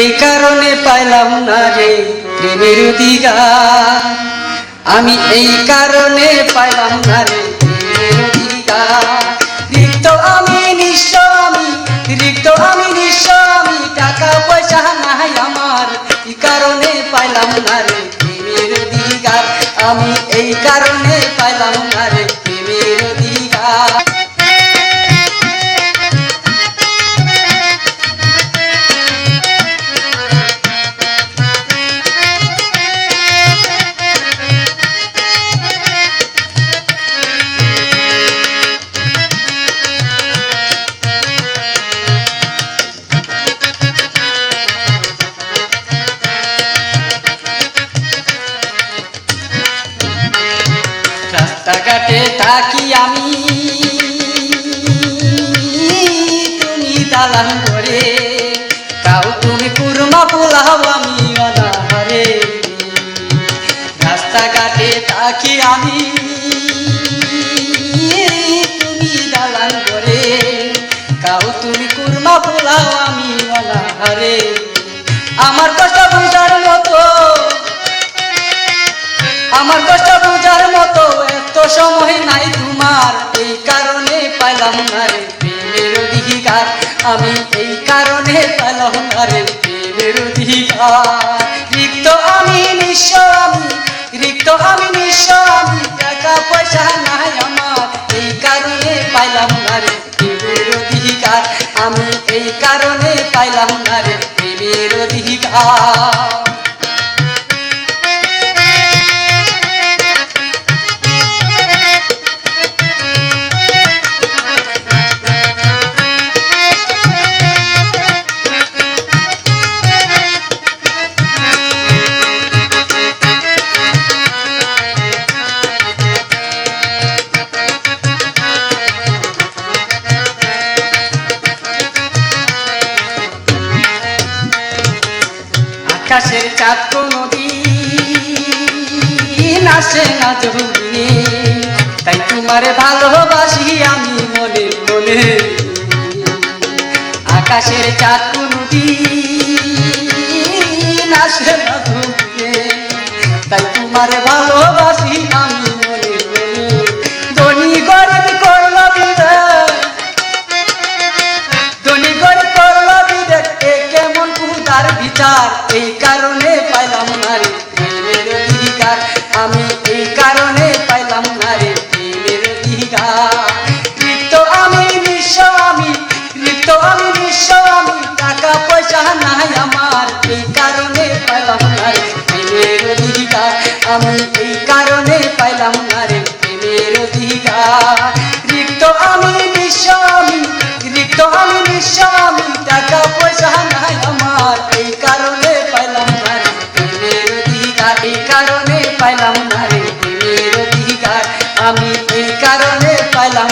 এই কারণে পাইলাম না রে প্রেমের অধিকার। আমি এই কারণে পাইলাম না রে প্রেমের অধিকার। রিক্ত আমি, নিঃস্ব আমি, রিক্ত আমি, নিঃস্ব টাকা, পয়সা নাই আমার। এই কারণে পাইলাম না রে প্রেমের অধিকার। আমি এই কারণে পাইলাম না রে রাস্তাঘাটে থাকি আমি। তুমি দালান করে, কাউ তুমি কুরমা পোলাও আমি অনাহারে রাস্তাঘাটে থাকি আমি। তুমি দালান করে, কাউ তুমি কুরমা পোলাও আমি অনাহারে আমার কষ্ট বুঝার মতো, আমার কষ্ট বুঝার মতো সময় নাই তোমার, এই কারণে পাইলাম না রে প্রেমের অধিকার। আমি এই কারণে পাইলাম না রে প্রেমের অধিকার। রিক্ত আমি, নিঃস্ব আমি, রিক্ত আমি, নিঃস্ব আমি, টাকা পয়সা নাই আমার। এই কারণে পাইলাম না রে প্রেমের অধিকার। আমি এই কারণে পাইলাম না রে প্রেমের অধিকার। আকাশের চাঁদ কোনো দিন আসে না জমিনে। তাই তোমারে ভালোবাসি আমি মনে মনে। আকাশের চাঁদ কোনো দিন আসে না জমিনে। তাই তোমারে ভালোবাসি আমি ধনী আমি এই কারণে পাইলাম না রে প্রেমের অধিকার। রিক্ত আমি বিশ্বামী রিক্ত আমি বিশ্বামী টাকা পয়সা নাই আমার। এই কারণে পাইলাম না রে প্রেমের অধিকার, এই কারণে পাইলাম না রে প্রেমের অধিকার। আমি এই কারণে পাইলাম